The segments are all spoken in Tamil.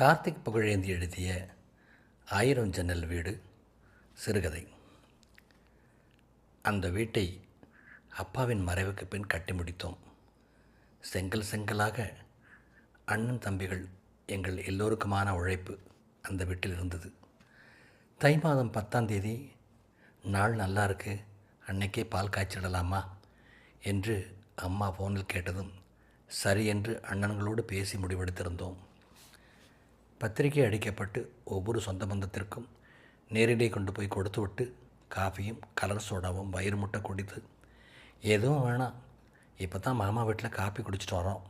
கார்த்திக் புகழேந்தி எழுதிய ஆயிரம் ஜன்னல் வீடு சிறுகதை. அந்த வீட்டை அப்பாவின் மறைவுக்கு பின் கட்டி முடித்தோம். செங்கல் செங்கலாக அண்ணன் தம்பிகள் எங்கள் எல்லோருக்குமான உழைப்பு அந்த வீட்டில் இருந்தது. தை மாதம் பத்தாம் தேதி நாள் நல்லா இருக்கு அன்னைக்கே பால் காய்ச்சிடலாமா? என்று அம்மா ஃபோனில் கேட்டதும் சரி என்று அண்ணன்களோடு பேசி முடிவெடுத்திருந்தோம். பத்திரிகை அடிக்கப்பட்டு ஒவ்வொரு சொந்த பந்தத்திற்கும் நேரிலே கொண்டு போய் கொடுத்து விட்டு காஃபியும் கலர் சோடாவும் வயிறு முட்டை குடித்து எதுவும் வேணாம். இப்போ தான் மாமா வீட்டில் காஃபி குடிச்சிட்டு வரோம்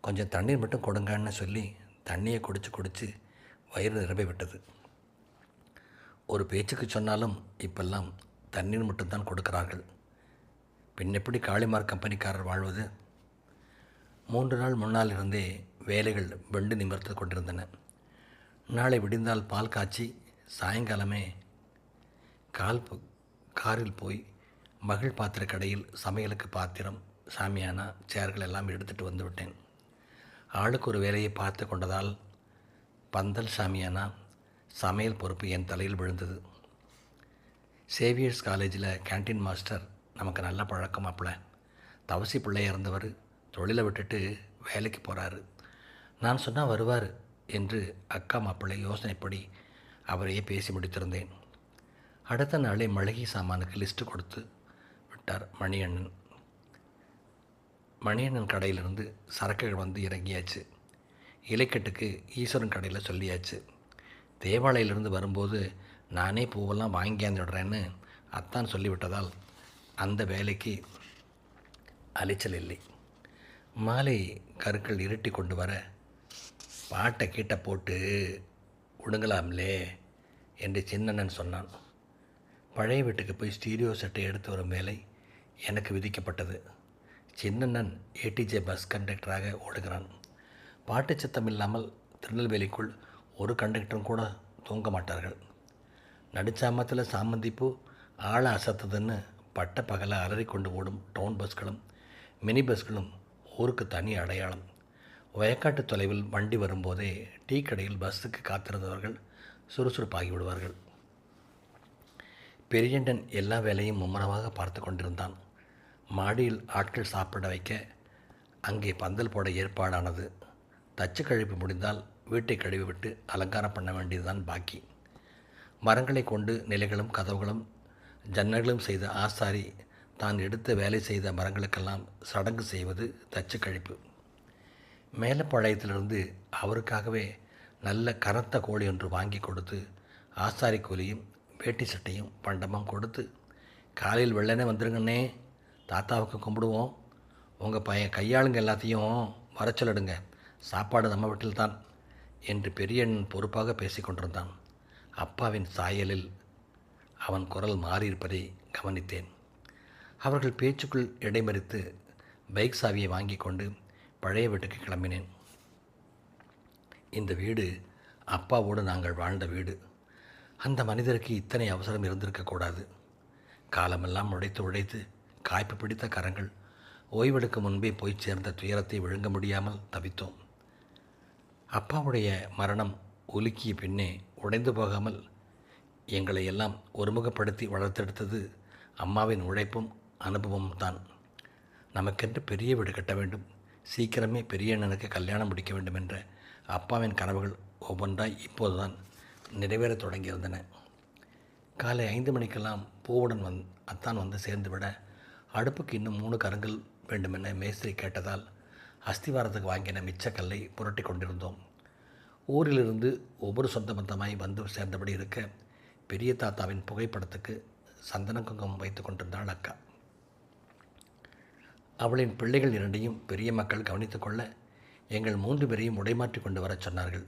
கொஞ்சம் தண்ணீர் மட்டும் கொடுங்கன்னு சொல்லி தண்ணியை குடிச்சு குடித்து வயிறு நிரம்பி விட்டது. ஒரு பேச்சுக்கு சொன்னாலும் இப்பெல்லாம் தண்ணீர் மட்டும்தான் கொடுக்கிறார்கள். பின் எப்படி காளிமார் கம்பெனிக்காரர் வாழ்வது? மூன்று நாள் முன்னால் இருந்தே வேலைகள் வெண்டு நிமிர்த்து கொண்டிருந்தன. நாளை விடிந்தால் பால் காய்ச்சி சாயங்காலமே கால் பு- காரில் போய் மகிழ் பாத்திர கடையில் சமையலுக்கு பாத்திரம் சாமியானா சேர்கள் எல்லாம் எடுத்துகிட்டு வந்துவிட்டேன் ஆளுக்கு ஒரு வேலையை பார்த்து கொண்டதால் பந்தல் சாமியானா சமையல் பொறுப்பு என் தலையில் விழுந்தது. சேவியர்ஸ் காலேஜில் கேண்டீன் மாஸ்டர் நமக்கு நல்ல பழக்கம் அப்பல தவசி பிள்ளையாக இருந்தவர் தொழிலை விட்டுட்டு வேலைக்கு போகிறாரு நான் சொன்னால் வருவார் என்று அக்கா மாப்பிள்ளை யோசனைப்படி அவரையே பேசி முடித்திருந்தேன். அடுத்த நாளே மளிகை சாமானுக்கு லிஸ்ட்டு கொடுத்து விட்டார் மணியண்ணன். மணியண்ணன் கடையிலிருந்து சரக்குகள் வந்து இறங்கியாச்சு. இலைக்கட்டுக்கு ஈஸ்வரன் கடையில் சொல்லியாச்சு. தேவாலயிலிருந்து வரும்போது நானே பூவெல்லாம் வாங்கியாந்துடுறேன்னு அத்தான் சொல்லிவிட்டதால் அந்த வேலைக்கு அலைச்சல் இல்லை. மாலை கருக்கள் இருட்டி கொண்டு வர பாட்டை கீட்ட போட்டு ஒடுங்கலாம்லே என்று சின்னண்ணன் சொன்னான். பழைய வீட்டுக்கு போய் ஸ்டீரியோ செட்டை எடுத்து வரும் வேலை எனக்கு விதிக்கப்பட்டது. சின்னண்ணன் ஏடிஜே பஸ் கண்டக்டராக ஓடுகிறான். பாட்டு சத்தம் இல்லாமல் திருநெல்வேலிக்குள் ஒரு கண்டக்டரும் கூட தூங்க மாட்டார்கள். நடுச்சாமத்தில் சாமந்திப்பூ ஆளை அசத்துதுன்னு பட்ட பகலை அலறி கொண்டு ஓடும் டவுன் பஸ்களும் மினி பஸ்களும் ஊருக்கு தனி அடையாளம். வயக்காட்டு தொலைவில் வண்டி வரும்போதே டீ கடையில் பஸ்ஸுக்கு காத்திருந்தவர்கள் சுறுசுறுப்பாகி விடுவார்கள். பெரியண்டன் எல்லா வேலையும் மும்முரமாக பார்த்து கொண்டிருந்தான். மாடியில் ஆட்கள் சாப்பிட வைக்க அங்கே பந்தல் போட ஏற்பாடானது. தச்சு கழிப்பு முடிந்தால் வீட்டை கழுவி விட்டு அலங்காரம் பண்ண வேண்டியதுதான் பாக்கி. மரங்களை கொண்டு நிலைகளும் கதவுகளும் ஜன்னல்களும் செய்த ஆசாரி தான் எடுத்த வேலை செய்த மரங்களுக்கெல்லாம் சடங்கு செய்வது தச்சு கழிப்பு. மேலப்பாளையத்திலிருந்து அவருக்காகவே நல்ல கனத்த கோழி ஒன்று வாங்கி கொடுத்து ஆசாரி கூலியும் வேட்டி சட்டையும் பண்டமும் கொடுத்து காலையில் வெள்ளனே வந்துருங்கண்ணே தாத்தாவுக்கு கும்பிடுவோம். உங்கள் பையன் கையாளுங்க எல்லாத்தையும் வர சொல்லிடுங்க. சாப்பாடு நம்ம வீட்டில் தான் என்று பெரியண்ணன் பொறுப்பாக பேசி கொண்டிருந்தான். அப்பாவின் சாயலில் அவன் குரல் மாறியிருப்பதை கவனித்தேன். அவர்கள் பேச்சுக்குள் இடைமறித்து பைக் சாவியை வாங்கி கொண்டு பழைய வீட்டுக்கு கிளம்பினேன். இந்த வீடு அப்பாவோடு நாங்கள் வாழ்ந்த வீடு. அந்த மனிதருக்கு இத்தனை அவசரம் இருந்திருக்கக்கூடாது காலமெல்லாம் உழைத்து உழைத்து காய்ப்பு பிடித்த கரங்கள் ஓய்வெடுக்கும் முன்பே போய் சேர்ந்த துயரத்தை விழுங்க முடியாமல் தவித்தோம். அப்பாவுடைய மரணம் உலுக்கிய பின்னே உடைந்து போகாமல் எங்களை எல்லாம் ஒருமுகப்படுத்தி வளர்த்தெடுத்தது அம்மாவின் உழைப்பும் அனுபவமும் தான் நமக்கென்று பெரிய வீடு கட்ட வேண்டும். சீக்கிரமே பெரிய அண்ணனுக்கு கல்யாணம் முடிக்க வேண்டும் என்ற அப்பாவின் கனவுகள் ஒவ்வொன்றாய் இப்போதுதான் நிறைவேறத் தொடங்கியிருந்தன. காலை ஐந்து மணிக்கெல்லாம் பூவுடன் வந் அத்தான் வந்து சேர்ந்துவிட அடுப்புக்கு இன்னும் மூணு கரங்கள் வேண்டுமென மேஸ்திரி கேட்டதால் அஸ்திவாரத்துக்கு வாங்கின மிச்ச கல்லை புரட்டி கொண்டிருந்தோம். ஊரிலிருந்து ஒவ்வொரு சொந்த பந்தமாய் வந்து சேர்ந்தபடி இருக்க பெரிய தாத்தாவின் புகைப்படத்துக்கு சந்தன குங்குமம் வைத்து கொண்டிருந்தாள் அக்கா. அவளின் பிள்ளைகள் இரண்டையும் பெரிய மக்கள் கவனித்துக்கொள்ள எங்கள் மூன்று பேரையும் உடைமாற்றி கொண்டு வரச் சொன்னார்கள்.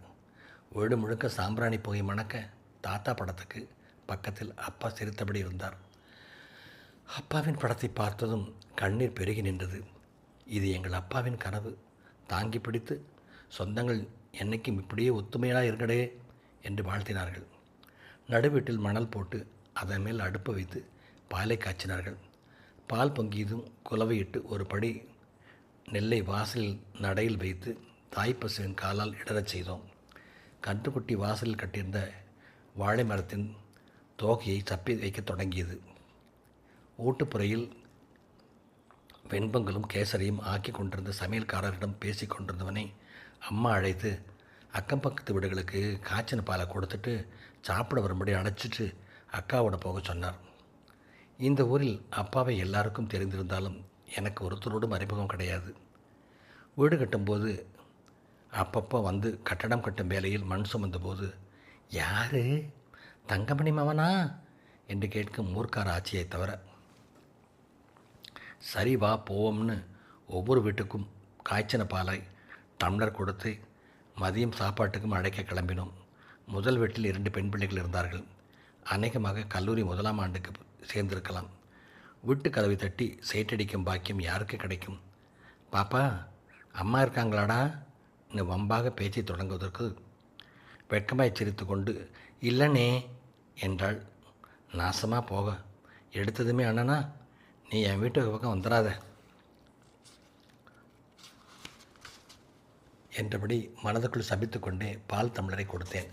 வீடு முழுக்க சாம்பிராணி புகை மணக்க தாத்தா படத்துக்கு பக்கத்தில் அப்பா சிரித்தபடி இருந்தார். அப்பாவின் படத்தை பார்த்ததும் கண்ணீர் பெருகி நின்றது. இது எங்கள் அப்பாவின் கனவு. தாங்கி பிடித்து சொந்தங்கள் என்னைக்கும் இப்படியே ஒத்துமையாக இருக்கடே என்று வாழ்த்தினார்கள். நடுவீட்டில் மணல் போட்டு அதன் மேல் அடுப்பை வைத்து பாலை காய்ச்சினார்கள். பால் பொங்கியதும் குலவையிட்டு ஒரு படி நெல்லை வாசலில் நடையில் வைத்து தாய்ப்பசுவின் காலால் இடறச் செய்தோம். கன்றுக்குட்டி வாசலில் கட்டியிருந்த வாழை மரத்தின் தோகையை சப்பி வைக்கத் தொடங்கியது. ஊட்டுப்புறையில் வெண்பங்களும் கேசரியும் ஆக்கி கொண்டிருந்த சமையல்காரரிடம் பேசி கொண்டிருந்தவனை அம்மா அழைத்து அக்கம் பக்கத்து வீடுகளுக்கு காய்ச்சின பாலை கொடுத்துட்டு சாப்பிட வரும்படி அடைச்சிட்டு அக்காவோட போக சொன்னார். இந்த ஊரில் அப்பாவை எல்லாருக்கும் தெரிந்திருந்தாலும் எனக்கு ஒருத்தரோடும் அறிமுகம் கிடையாது. வீடு கட்டும்போது அப்பப்போ வந்து கட்டடம் கட்டும் வேலையில் மண் சுமந்தபோது யார்? தங்கமணி மவனா? என்று கேட்கும் மூர்க்கார ஆட்சியை தவிர சரி வா போவோம்னு ஒவ்வொரு வீட்டுக்கும் காய்ச்சின பாலை டம்ளர் கொடுத்து மதியம் சாப்பாட்டுக்கும் அழைக்க கிளம்பினோம். முதல் வீட்டில் இரண்டு பெண் பிள்ளைகள் இருந்தார்கள். அநேகமாக கல்லூரி முதலாம் ஆண்டுக்கு சேர்ந்திருக்கலாம். விட்டு கதவை தட்டி சேட்டடிக்கும் பாக்கியம் யாருக்கு கிடைக்கும்? பாப்பா அம்மா இருக்காங்களாடா? இன்னும் வம்பாக பேச்சை தொடங்குவதற்கு வெட்கமாய் சிரித்து கொண்டு இல்லைனே என்றாள். நாசமாக போக. எடுத்ததுமே அண்ணனா. நீ என் வீட்டுக்கு பக்கம் வந்துடாத என்றபடி மனதுக்குள் சபித்துக்கொண்டே பால் தமிழரை கொடுத்தேன்.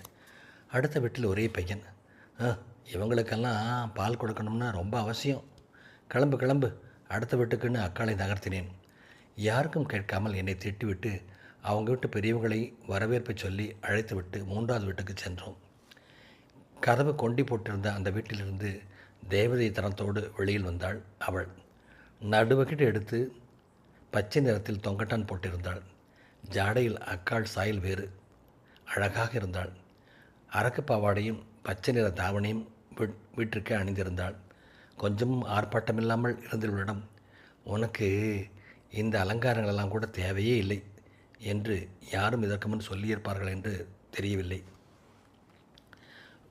அடுத்த வீட்டில் ஒரே பையன். ஆ இவங்களுக்கெல்லாம் பால் கொடுக்கணும்னா ரொம்ப அவசியம். கிளம்பு கிளம்பு. அடுத்த வீட்டுக்குன்னு அக்காளை நகர்த்தினேன் யாருக்கும் கேட்காமல் என்னை திட்டிவிட்டு அவங்க வீட்டு பெரியவங்களை வரவேற்பு சொல்லி அழைத்துவிட்டு மூன்றாவது வீட்டுக்கு சென்றோம். கதவு கொண்டி போட்டிருந்த அந்த வீட்டிலிருந்து தேவதை தரத்தோடு வெளியில் வந்தாள் அவள். நடுவகிட்டு எடுத்து பச்சை நிறத்தில் தொங்கட்டான் போட்டிருந்தாள். ஜாடையில் அக்காள் சாயல் வேறு. அழகாக இருந்தாள். அரக்கு பாவாடையும் பச்சை நிற தாவணியும் வீட்டிற்கே அணிந்திருந்தாள். கொஞ்சம் ஆர்ப்பாட்டமில்லாமல் இருந்தவளிடம் உனக்கு இந்த அலங்காரங்களெல்லாம் கூட தேவையே இல்லை என்று யாரும் இதற்கு முன் சொல்லியிருப்பார்கள் என்று தெரியவில்லை.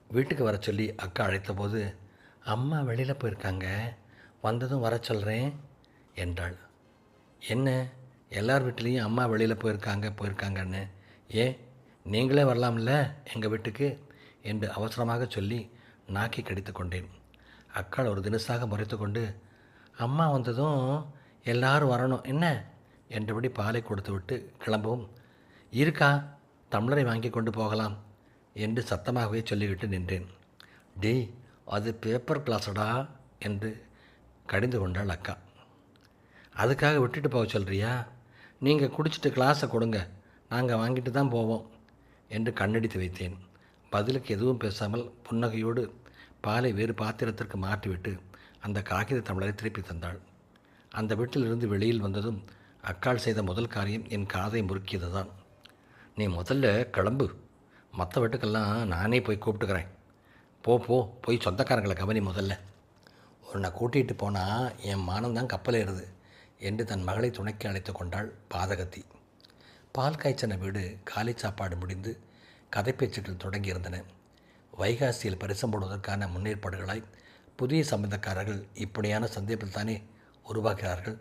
வீட்டுக்கு வர சொல்லி அக்கா அழைத்தபோது அம்மா வெளியில் போயிருக்காங்க. வந்ததும் வர சொல்கிறேன் என்றாள். என்ன? எல்லார் வீட்லேயும் அம்மா வெளியில் போயிருக்காங்க போயிருக்காங்கன்னு? ஏன்? நீங்களே வரலாம்ல எங்கள் வீட்டுக்கு? என்று அவசரமாக சொல்லி நாக்கி கடித்து கொண்டேன். அக்காள் ஒரு தினசாக முறைத்து கொண்டு அம்மா வந்ததும் எல்லாரும் வரணும் என்ன? என்றபடி பாலை கொடுத்து விட்டு கிளம்பவும் இருக்கா டம்ளரை வாங்கி கொண்டு போகலாம் என்று சத்தமாகவே சொல்லிவிட்டு நின்றேன். டேய் அது பேப்பர் கிளாஸடா என்று கடிந்து கொண்டாள் அக்கா. அதுக்காக விட்டுட்டு போக சொல்கிறியா நீங்கள் குடிச்சிட்டு கிளாஸை கொடுங்க நாங்கள் வாங்கிட்டு தான் போவோம் என்று கண்ணடித்து வைத்தேன். பதிலுக்கு எதுவும் பேசாமல் புன்னகையோடு பாலை வேறு பாத்திரத்திற்கு மாற்றிவிட்டு அந்த காகித தமிழரை திருப்பி தந்தாள். அந்த வீட்டிலிருந்து வெளியில் வந்ததும் அக்காள் செய்த முதல் காரியம் என் காதை முறுக்கியது தான் நீ முதல்ல கிளம்பு. மற்ற வீட்டுக்கெல்லாம் நானே போய் கூப்பிட்டுக்கிறேன். போ போ போய் சொந்தக்காரங்களை கவனி முதல்ல. உன்னை கூட்டிகிட்டு போனால் என் மானம்தான் கப்பலேறுது என்று தன் மகளை துணைக்கு அழைத்து கொண்டாள் பாதகத்தி. பால் காய்ச்சன வீடு காலை சாப்பாடு முடிந்து கதைப்பேச்சுக்கள் தொடங்கியிருந்தன. வைகாசியில் பரிசம் போடுவதற்கான முன்னேற்பாடுகளாய் புதிய சம்பந்தக்காரர்கள் இப்படியான சந்தேப்பில்தானே உருவாகிறார்கள்?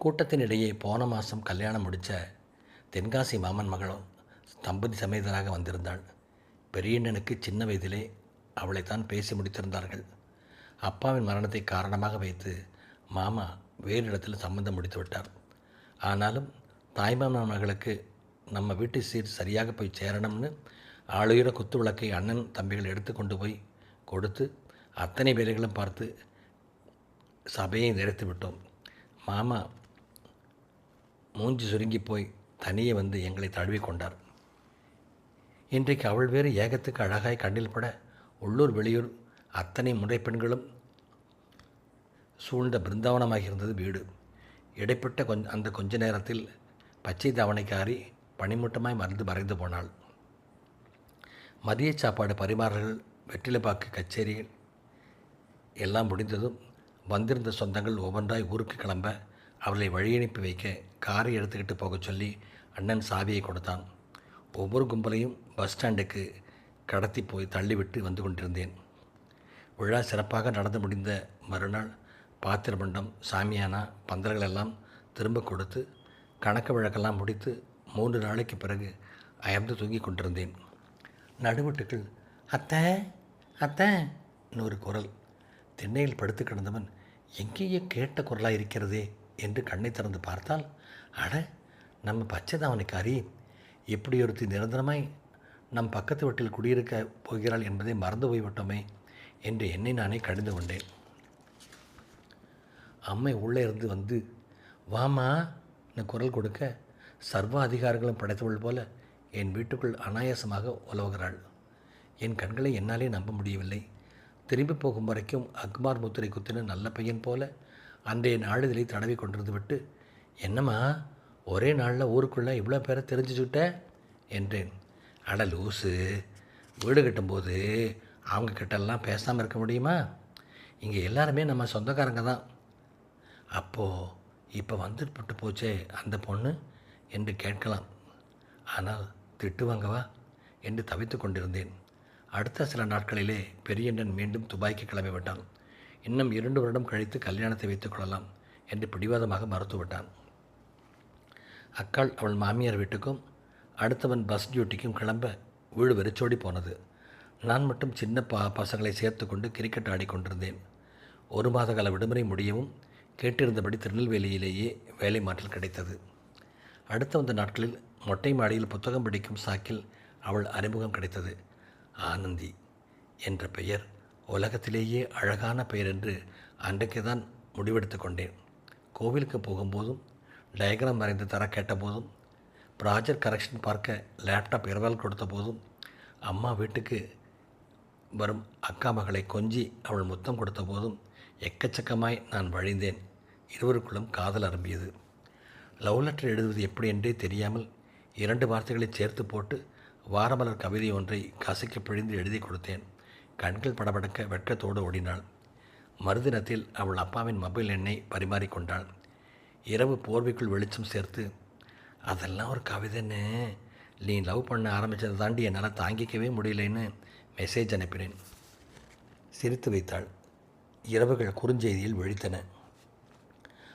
கூட்டத்தினிடையே போன மாதம் கல்யாணம் முடித்த தென்காசி மாமன் மகளும் தம்பதி சமேதராக வந்திருந்தாள். பெரியண்ணனுக்கு சின்ன வயதிலே அவளைத்தான் பேசி முடித்திருந்தார்கள். அப்பாவின் மரணத்தை காரணமாக வைத்து மாமா வேறு இடத்தில் சம்பந்தம் முடித்து விட்டார். ஆனாலும் தாய்மாமன் மகளுக்கு நம்ம வீட்டு சீர் சரியாக போய் சேரணும்னு ஆளுயர குத்து விளக்கை அண்ணன் தம்பிகள் எடுத்து கொண்டு போய் கொடுத்து அத்தனை பேர்களும் பார்த்து சபையை நிறைத்து விட்டோம். மாமா மூஞ்சி சுருங்கி போய் தனியே வந்து எங்களை தழுவி கொண்டார். இன்றைக்கு அவள் வேறு ஏகத்துக்கு அழகாய் கண்ணில் பட உள்ளூர் வெளியூர் அத்தனை முறை பெண்களும் சூழ்ந்த பிருந்தாவனமாக இருந்தது வீடு. இடைப்பட்ட கொஞ்ச அந்த கொஞ்ச நேரத்தில் பச்சை தாவணைக்காரி பனிமூட்டமாய் மறந்து மறைந்து போனாள். மதிய சாப்பாடு பரிமாறல்கள் வெற்றிலைப்பாக்கு கச்சேரி எல்லாம் முடிந்ததும் வந்திருந்த சொந்தங்கள் ஒவ்வொன்றாய் ஊருக்கு கிளம்ப அவர்களை வழியனுப்பி வைக்க காரை எடுத்துக்கிட்டு போகச் சொல்லி அண்ணன் சாவியை கொடுத்தான். ஒவ்வொரு கும்பலையும் பஸ் ஸ்டாண்டுக்கு கடத்தி போய் தள்ளிவிட்டு வந்து கொண்டிருந்தேன். விழா சிறப்பாக நடந்து முடிந்த மறுநாள் பாத்திரமண்டம் சாமியானா பந்தல்கள் எல்லாம் திரும்ப கொடுத்து கணக்கு வழக்கெல்லாம் முடித்து மூன்று நாளைக்கு பிறகு அயர்ந்து தூங்கிக் கொண்டிருந்தேன். நடுவட்டுக்கள் அத்தை அத்தை ஒரு குரல். திண்ணையில் படுத்து கிடந்தவன் எங்கேயோ கேட்ட குரலாக இருக்கிறதே என்று கண்ணை திறந்து பார்த்தால் அட நம்ம பச்சைதாவணிக்கு அறி எப்படி ஒருத்தி நிரந்தரமாய் நம் பக்கத்து வீட்டில் குடியிருக்க போகிறாள் என்பதை மறந்து போய்விட்டோமே என்று என்னை நானே கடிந்து கொண்டேன். அம்மை உள்ளே இருந்து வந்து வாமா குரல் கொடுக்க சர்வ அதிகாரங்களும் படைத்தவள் போல என் வீட்டுக்குள் அனாயாசமாக உலவுகிறாள். என் கண்களை என்னாலே நம்ப முடியவில்லை. திரும்பி போகும் வரைக்கும் அக்மார் முத்திரை குத்தின நல்ல பையன் போல அன்றைய நாளிதழை தடவி கொண்டிருந்து விட்டு என்னம்மா ஒரே நாளில் ஊருக்குள்ளே இவ்வளோ பேரை தெரிஞ்சுச்சுட்ட என்றேன். அட லூசு வீடு கட்டும்போது அவங்க கிட்டெல்லாம் பேசாமல் இருக்க முடியுமா? இங்கே எல்லாருமே நம்ம சொந்தக்காரங்க தான். அப்போது இப்போ வந்துட்டு போச்சே அந்த பொண்ணு? என்று கேட்கலாம். ஆனால் திட்டுவாங்கவா என்று தவித்து கொண்டிருந்தேன். அடுத்த சில நாட்களிலே பெரியண்ணன் மீண்டும் துபாய்க்கு கிளம்பி விட்டான் இன்னும் இரண்டு வருடம் கழித்து கல்யாணத்தை வைத்துக் கொள்ளலாம் என்று பிடிவாதமாக மறுத்துவிட்டான். அக்காள் அவள் மாமியார் வீட்டுக்கும் அடுத்தவன் பஸ் டியூட்டிக்கும் கிளம்ப வீடு வெறிச்சோடி போனது. நான் மட்டும் சின்ன பா பசங்களை சேர்த்து கொண்டு கிரிக்கெட் ஆடிக்கொண்டிருந்தேன் ஒரு மாத கால விடுமுறை முடியவும் கேட்டிருந்தபடி திருநெல்வேலியிலேயே வேலை மாற்றல் கிடைத்தது. அடுத்த வந்த நாட்களில் மொட்டை மாடியில் புத்தகம் படிக்கும் சாக்கில் அவள் அறிமுகம் கிடைத்தது. ஆனந்தி என்ற பெயர் உலகத்திலேயே அழகான பெயர் என்று அன்றைக்கு தான் முடிவெடுத்து கொண்டேன். கோவிலுக்கு போகும்போதும் டயக்ராம் வரைந்து தர கேட்டபோதும் ப்ராஜெக்ட் கரெக்ஷன் பார்க்க லேப்டாப் இரவல் கொடுத்த போதும் அம்மா வீட்டுக்கு வரும் அக்கா மகளை கொஞ்சி அவள் முத்தம் கொடுத்த போதும் எக்கச்சக்கமாய் நான் வழிந்தேன். இருவருக்குள்ளும் காதல் அரும்பியது. லவ் லெட்டர் எழுதுவது எப்படி என்றே தெரியாமல் இரண்டு வார்த்தைகளை சேர்த்து போட்டு வாரமலர் கவிதை ஒன்றை கசைக்கு பிழிந்து எழுதி கொடுத்தேன். கண்கள் படபடக்க வெட்கத்தோடு ஓடினாள். மறுதினத்தில் அவள் அப்பாவின் மொபைல் எண்ணை பரிமாறிக்கொண்டாள் இரவு போர்வைக்குள் வெளிச்சம் சேர்த்து அதெல்லாம் ஒரு கவிதைன்னு. நீ லவ் பண்ண ஆரம்பித்ததை தாண்டி என்னால் தாங்கிக்கவே முடியலைன்னு மெசேஜ் அனுப்பினேன். சிரித்து வைத்தாள். இரவுகள் குறுஞ்செய்தியில் விழித்தன.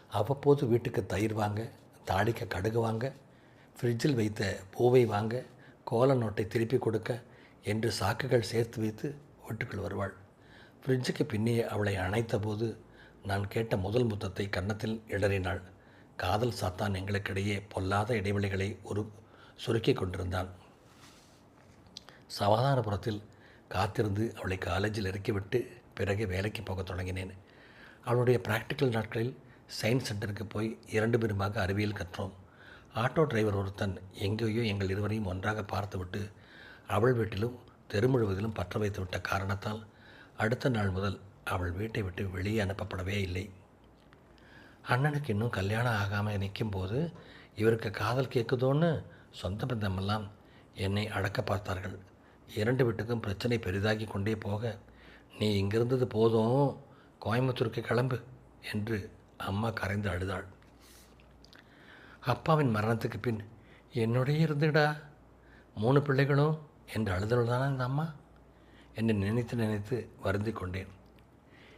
அவ்வப்போது வீட்டுக்கு தயிர் வாங்க தாளிக்க கடுகு வாங்க ஃப்ரிட்ஜில் வைத்த பூவை வாங்க கோல நோட்டை திருப்பி கொடுக்க என்று சாக்குகள் சேர்த்து வைத்து வீட்டுக்குள் வருவாள். ஃப்ரிட்ஜுக்கு பின்னே அவளை அணைத்த போது நான் கேட்ட முதல் முத்தத்தை கன்னத்தில் இடறினாள் காதல் சாத்தான் எங்களுக்கிடையே பொல்லாத இடைவெளிகளை ஒரு சுருக்கி கொண்டிருந்தான். சமாதானபுரத்தில் காத்திருந்து அவளை காலேஜில் இறக்கிவிட்டு பிறகு வேலைக்கு போகத் தொடங்கினேன். அவளுடைய ப்ராக்டிக்கல் நாட்களில் சயின்ஸ் சென்டருக்கு போய் இரண்டு பேருமாக அறிவியல் கற்றோம். ஆட்டோ டிரைவர் ஒருத்தன் எங்கேயோ எங்கள் இருவரையும் ஒன்றாக பார்த்துவிட்டு அவள் வீட்டிலும் தெரு முழுவதிலும் பற்ற வைத்துவிட்ட காரணத்தால் அடுத்த நாள் முதல் அவள் வீட்டை விட்டு வெளியே அனுப்பப்படவே இல்லை. அண்ணனுக்கு இன்னும் கல்யாணம் ஆகாமல் நிற்கும் போது இவருக்கு காதல் கேட்குதோன்னு சொந்த பந்தமெல்லாம் என்னை அடக்க பார்த்தார்கள். இரண்டு வீட்டுக்கும் பிரச்சனை பெரிதாகி கொண்டே போக நீ இங்கிருந்தது போதும் கோயம்புத்தூருக்கு கிளம்பு என்று அம்மா கரைந்து அழுதாள். அப்பாவின் மரணத்துக்கு பின் என்னுடைய இருந்துடா. மூணு பிள்ளைகளும் என்று அழுதல் தானே இந்த அம்மா? என்று நினைத்து நினைத்து வருந்தி கொண்டேன்.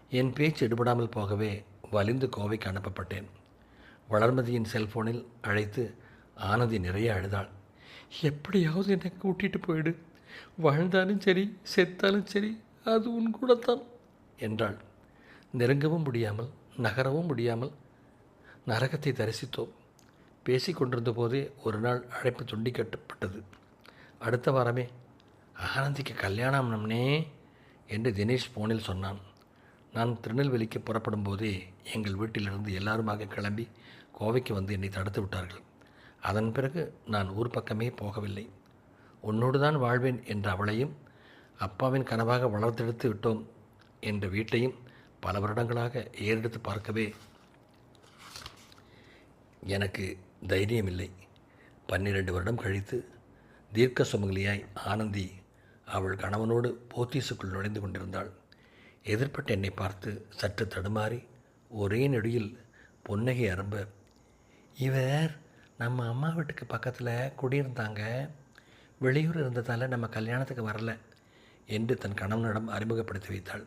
என் பேச்சு எடுபடாமல் போகவே வலிந்து கோவைக்கு அனுப்பப்பட்டேன். வளர்மதியின் செல்போனில் அழைத்து ஆனந்தி நிறைய அழுதாள். எப்படியாவது என்னை கூட்டிகிட்டு போயிடு. வாழ்ந்தாலும் சரி செத்தாலும் சரி அது உன் கூடத்தான் என்றாள். நெருங்கவும் முடியாமல் நகரவும் முடியாமல் நரகத்தை தரிசித்தோம். பேசி கொண்டிருந்த போதே ஒரு நாள் அழைப்பு துண்டிக்கப்பட்டது. அடுத்த வாரமே ஆனந்திக்கு கல்யாணம் நம்னே என்று தினேஷ் போனில் சொன்னான். நான் திருநெல்வேலிக்கு புறப்படும் போதே எங்கள் வீட்டிலிருந்து எல்லாருமாக கிளம்பி கோவைக்கு வந்து என்னை தடுத்து விட்டார்கள். அதன் பிறகு நான் ஊர் பக்கமே போகவில்லை. உன்னோடு தான் வாழ்வேன் என்ற அவளையும் அப்பாவின் கனவாக வளர்த்தெடுத்து விட்டோம் என்ற வீட்டையும் பல வருடங்களாக ஏறெடுத்து பார்க்கவே எனக்கு தைரியமில்லை. பன்னிரண்டு வருடம் கழித்து தீர்க்க சுமங்கலியாய் ஆனந்தி அவள் கணவனோடு போத்தீஸுக்குள் நுழைந்து கொண்டிருந்தாள். எதிர்ப்பட்ட என்னை பார்த்து சற்று தடுமாறி ஒரே நொடியில் புன்னகை அரும்ப இவர் நம்ம அம்மா வீட்டுக்கு பக்கத்தில் குடியிருந்தாங்க. வெளியூர் இருந்ததால் நம்ம கல்யாணத்துக்கு வரல என்று தன் கணவனிடம் அறிமுகப்படுத்தி வைத்தாள்.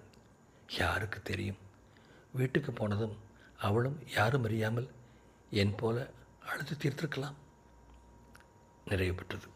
யாருக்கு தெரியும்? வீட்டுக்கு போனதும் அவளும் யாரும் அறியாமல் என் போல அழுது தீர்த்திருக்கலாம். நிறைய பெற்றது